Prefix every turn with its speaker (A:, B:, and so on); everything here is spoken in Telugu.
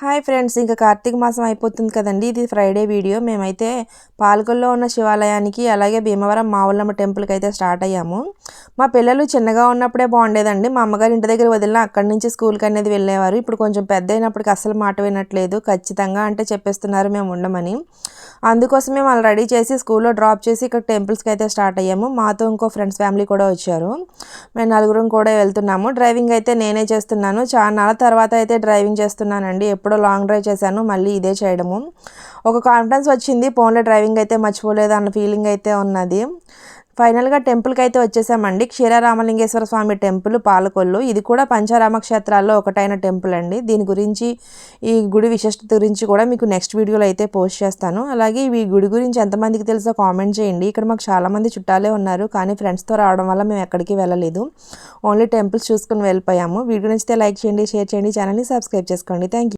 A: హాయ్ ఫ్రెండ్స్ ఇంకా కార్తీక మాసం అయిపోతుంది కదండి. ఇది ఫ్రైడే వీడియో మేమైతే పాలకొల్లో ఉన్న శివాలయానికి అలాగే భీమవరం మావులమ్మ టెంపుల్కి అయితే స్టార్ట్ అయ్యాము. మా పిల్లలు చిన్నగా ఉన్నప్పుడే బాగుండేదండి. మా అమ్మగారి ఇంటి దగ్గర వదిలిన అక్కడి నుంచి స్కూల్కి అనేది వెళ్ళేవారు. ఇప్పుడు కొంచెం పెద్ద అయినప్పటికి అసలు మాట వినట్లేదు. ఖచ్చితంగా అంటే చెప్పేస్తున్నారు మేము ఉండమని. అందుకోసమే వాళ్ళు రెడీ చేసి స్కూల్లో డ్రాప్ చేసి ఇక్కడ టెంపుల్స్కి అయితే స్టార్ట్ అయ్యాము. మాతో ఇంకో ఫ్రెండ్స్ ఫ్యామిలీ కూడా వచ్చారు. మేము నలుగురం కూడా వెళ్తున్నాము. డ్రైవింగ్ అయితే నేనే చేస్తున్నాను. చాలా నెలల తర్వాత అయితే డ్రైవింగ్ చేస్తున్నానండి. ఎప్పుడో లాంగ్ డ్రైవ్ చేశాను మళ్ళీ ఇదే చేయడము. ఒక కాన్ఫిడెన్స్ వచ్చింది ఫోన్లో డ్రైవింగ్ అయితే మర్చిపోలేదు అన్న ఫీలింగ్ అయితే ఉన్నది. ఫైనల్గా టెంపుల్కి అయితే వచ్చేసామండి. క్షీరరామలింగేశ్వర స్వామి టెంపుల్ పాలకొల్లు. ఇది కూడా పంచారామ క్షేత్రాల్లో ఒకటైన టెంపుల్ అండి. దీని గురించి ఈ గుడి విశిష్టత గురించి కూడా మీకు నెక్స్ట్ వీడియోలో అయితే పోస్ట్ చేస్తాను. అలాగే ఈ గుడి గురించి ఎంతమందికి తెలుసో కామెంట్ చేయండి. ఇక్కడ మాకు చాలామంది చుట్టాలే ఉన్నారు కానీ ఫ్రెండ్స్తో రావడం వల్ల మేము ఎక్కడికి వెళ్ళలేదు. ఓన్లీ టెంపుల్స్ చూసుకుని వెళ్ళిపోయాము. వీడియో నచ్చితే లైక్ చేయండి షేర్ చేయండి ఛానల్ని సబ్స్క్రైబ్ చేసుకోండి. Thank you.